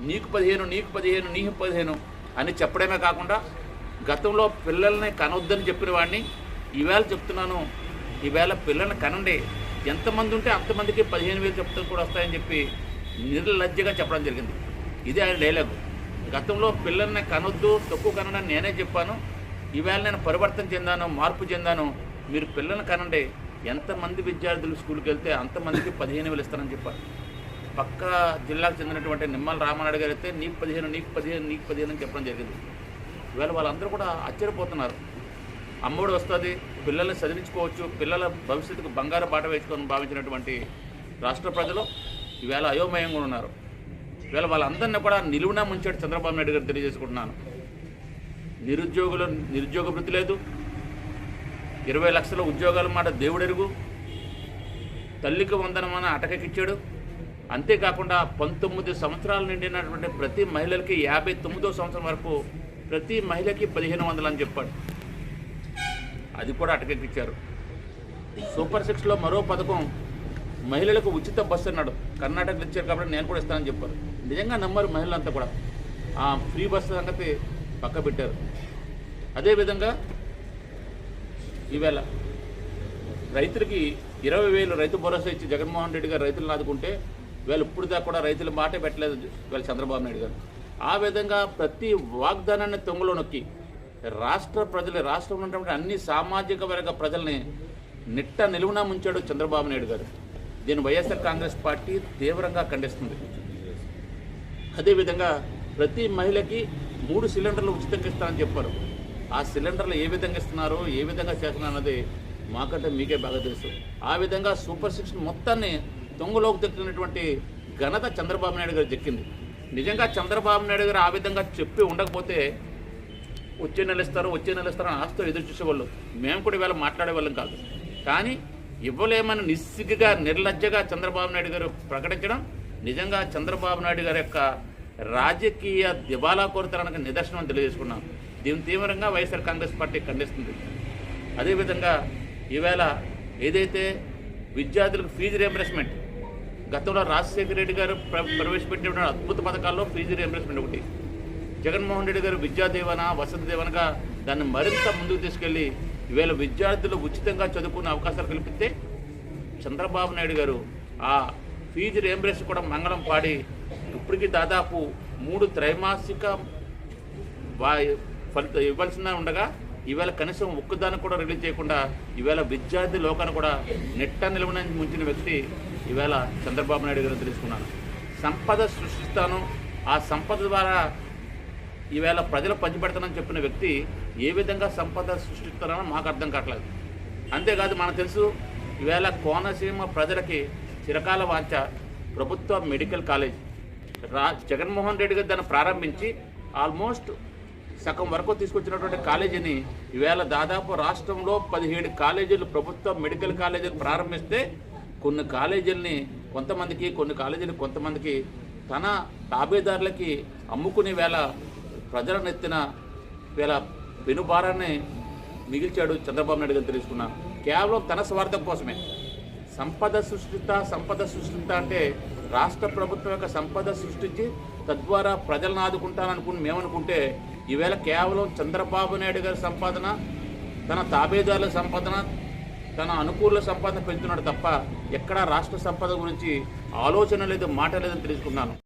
నీకు పదిహేను నీకు పదిహేను నీకు పదిహేను అని చెప్పడమే కాకుండా గతంలో పిల్లల్ని కనొద్దని చెప్పిన వాడిని ఈవేళ చెప్తున్నాను ఈవేళ పిల్లల్ని కనండి. ఎంతమంది ఉంటే అంతమందికి పదిహేను వేలు చెప్తాను కూడా వస్తాయని చెప్పి నిర్లజ్జగా చెప్పడం జరిగింది. ఇది ఆయన డైలాగ్. గతంలో పిల్లల్ని కనొద్దు తక్కువ కనడని నేనే చెప్పాను. ఈవేళ నేను పరివర్తన చెందాను మార్పు చెందాను. మీరు పిల్లల్ని కనండి. ఎంతమంది విద్యార్థులు స్కూల్కి వెళ్తే అంతమందికి పదిహేను వేలు ఇస్తానని చెప్పారు. పక్క జిల్లాకు చెందినటువంటి నిమ్మల రామనాయుడు గారు అయితే నీకు పదిహేను నీకు పదిహేను నీకు పదిహేను అని చెప్పడం జరిగింది. ఇవాళ వాళ్ళందరూ కూడా ఆశ్చర్యపోతున్నారు. అమ్మఒడి వస్తుంది పిల్లల్ని చదివించుకోవచ్చు పిల్లల భవిష్యత్తుకు బంగారు బాట వేసుకొని భావించినటువంటి రాష్ట్ర ప్రజలు ఈవేళ అయోమయంగా ఉన్నారు. ఇవాళ వాళ్ళందరినీ కూడా నిలువునా ముంచాడు చంద్రబాబు నాయుడు గారు తెలియజేసుకుంటున్నాను. నిరుద్యోగులు నిరుద్యోగ వృత్తి లేదు. ఇరవై లక్షల ఉద్యోగాల మాట దేవుడెరుగు. తల్లికి వందనమని అటకెక్కిచ్చాడు అంతేకాకుండా పంతొమ్మిది సంవత్సరాలు నిండినటువంటి ప్రతి మహిళలకి యాభై తొమ్మిదో సంవత్సరం వరకు ప్రతి మహిళకి పదిహేను వందలు అని చెప్పాడు. అది కూడా అటకెక్కిచ్చారు. సూపర్ సిక్స్లో మరో పథకం మహిళలకు ఉచిత బస్సు అన్నాడు. కర్ణాటకలో ఇచ్చారు కాబట్టి నేను కూడా ఇస్తానని చెప్పారు. నిజంగా నమ్మరు మహిళలంతా కూడా. ఆ ఫ్రీ బస్సు సంగతి పక్క పెట్టారు. అదేవిధంగా ఈవేళ రైతులకి ఇరవై వేలు రైతు భరోసా ఇచ్చి జగన్మోహన్ రెడ్డి గారు రైతులను ఆదుకుంటే వీళ్ళు ఇప్పుడు దాకా కూడా రైతుల మాటే పెట్టలేదు వీళ్ళు చంద్రబాబు నాయుడు గారు. ఆ విధంగా ప్రతి వాగ్దానాన్ని తొంగలో నొక్కి రాష్ట్ర ప్రజలు రాష్ట్రంలో ఉన్నటువంటి అన్ని సామాజిక వర్గ ప్రజల్ని నిట్ట నిలువునా ముంచాడు చంద్రబాబు నాయుడు గారు. దీన్ని వైఎస్ఆర్ కాంగ్రెస్ పార్టీ తీవ్రంగా ఖండిస్తుంది. అదేవిధంగా ప్రతి మహిళకి మూడు సిలిండర్లు ఉచితంగా ఇస్తానని చెప్పారు. ఆ సిలిండర్లు ఏ విధంగా ఇస్తున్నారో ఏ విధంగా చేస్తున్నారు అన్నది మాకంటే మీకే బాగా తెలుసు. ఆ విధంగా సూపర్ సిక్స్ మొత్తాన్ని తొంగలోకి తెచ్చినటువంటి ఘనత చంద్రబాబు నాయుడు గారు దక్కింది నిజంగా చంద్రబాబు నాయుడు గారు ఆ విధంగా చెప్పి ఉండకపోతే వచ్చే నెల ఇస్తారు వచ్చే నెల ఇస్తారు అని ఆశతో ఎదురు చూసేవాళ్ళు. మేము కూడా ఇవాళ మాట్లాడేవాళ్ళం కాదు. కానీ ఇవ్వలేమని నిస్సిగ్గుగా నిర్లజ్జగా చంద్రబాబు నాయుడు గారు ప్రకటించడం నిజంగా చంద్రబాబు నాయుడు గారి యొక్క రాజకీయ దివాలా కోరితనానికి నిదర్శనం తెలియజేసుకున్నాం. దీని తీవ్రంగా వైఎస్ఆర్ కాంగ్రెస్ పార్టీ ఖండిస్తుంది. అదేవిధంగా ఈవేళ ఏదైతే విద్యార్థులకు ఫీజు రియంబర్స్మెంట్ గతంలో రాజశేఖర రెడ్డి గారు ప్ర- ప్రవేశపెట్టిన అద్భుత పథకాల్లో ఫీజు రియంబర్స్మెంట్ ఒకటి. జగన్మోహన్ రెడ్డి గారు విద్యా దీవెన వసతి దీవెనగా దాన్ని మరింత ముందుకు తీసుకెళ్ళి ఈవేళ విద్యార్థులు ఉచితంగా చదువుకునే అవకాశాలు కల్పిస్తే చంద్రబాబు నాయుడు గారు ఆ ఫీజు రియంబర్స్ కూడా మంగళం పాడి ఇప్పటికీ దాదాపు మూడు త్రైమాసిక ఫలిత ఇవ్వాల్సిన ఉండగా ఈవేళ కనీసం ఒక్కదాన్ని కూడా రిలీజ్ చేయకుండా ఈవేళ విద్యార్థి లోకాన్ని కూడా నెట్ట నిలవడానికి ముంచిన వ్యక్తి ఈవేళ చంద్రబాబు నాయుడు గారు తెలుసుకున్నాను. సంపద సృష్టిస్తాను. ఆ సంపద ద్వారా ఈవేళ ప్రజలు పంచిపెడతానని చెప్పిన వ్యక్తి ఏ విధంగా సంపద సృష్టిస్తారో మాకు అర్థం కావట్లేదు. అంతేకాదు మనకు తెలుసు ఈవేళ కోనసీమ ప్రజలకి చిరకాల వాంఛ ప్రభుత్వ మెడికల్ కాలేజ్. రా జగన్మోహన్ రెడ్డి గారు దాన్ని ప్రారంభించి ఆల్మోస్ట్ సగం వరకు తీసుకొచ్చినటువంటి కాలేజీని ఈవేళ దాదాపు రాష్ట్రంలో పదిహేడు కాలేజీలు ప్రభుత్వ మెడికల్ కాలేజీలు ప్రారంభిస్తే కొన్ని కాలేజీలని కొంతమందికి కొన్ని కాలేజీలు కొంతమందికి తన తాబేదారులకి అమ్ముకునే వేళ ప్రజల నెత్తిన వేళ పెనుభారాన్ని మిగిల్చాడు చంద్రబాబు నాయుడు గారు తెలుసుకున్నా. కేవలం తన స్వార్థం కోసమే. సంపద సృష్టిత సంపద సృష్టిత అంటే రాష్ట్ర ప్రభుత్వం యొక్క సంపద సృష్టించి తద్వారా ప్రజలను ఆదుకుంటాననుకుని మేమనుకుంటే ఈవేళ కేవలం చంద్రబాబు నాయుడు గారి సంపాదన తన తాబేదారుల సంపాదన తన అనుకూల సంపాదన పెంచుతున్నాడు తప్ప ఎక్కడా రాష్ట్ర సంపద గురించి ఆలోచన లేదు మాట లేదని తెలుసుకున్నాను.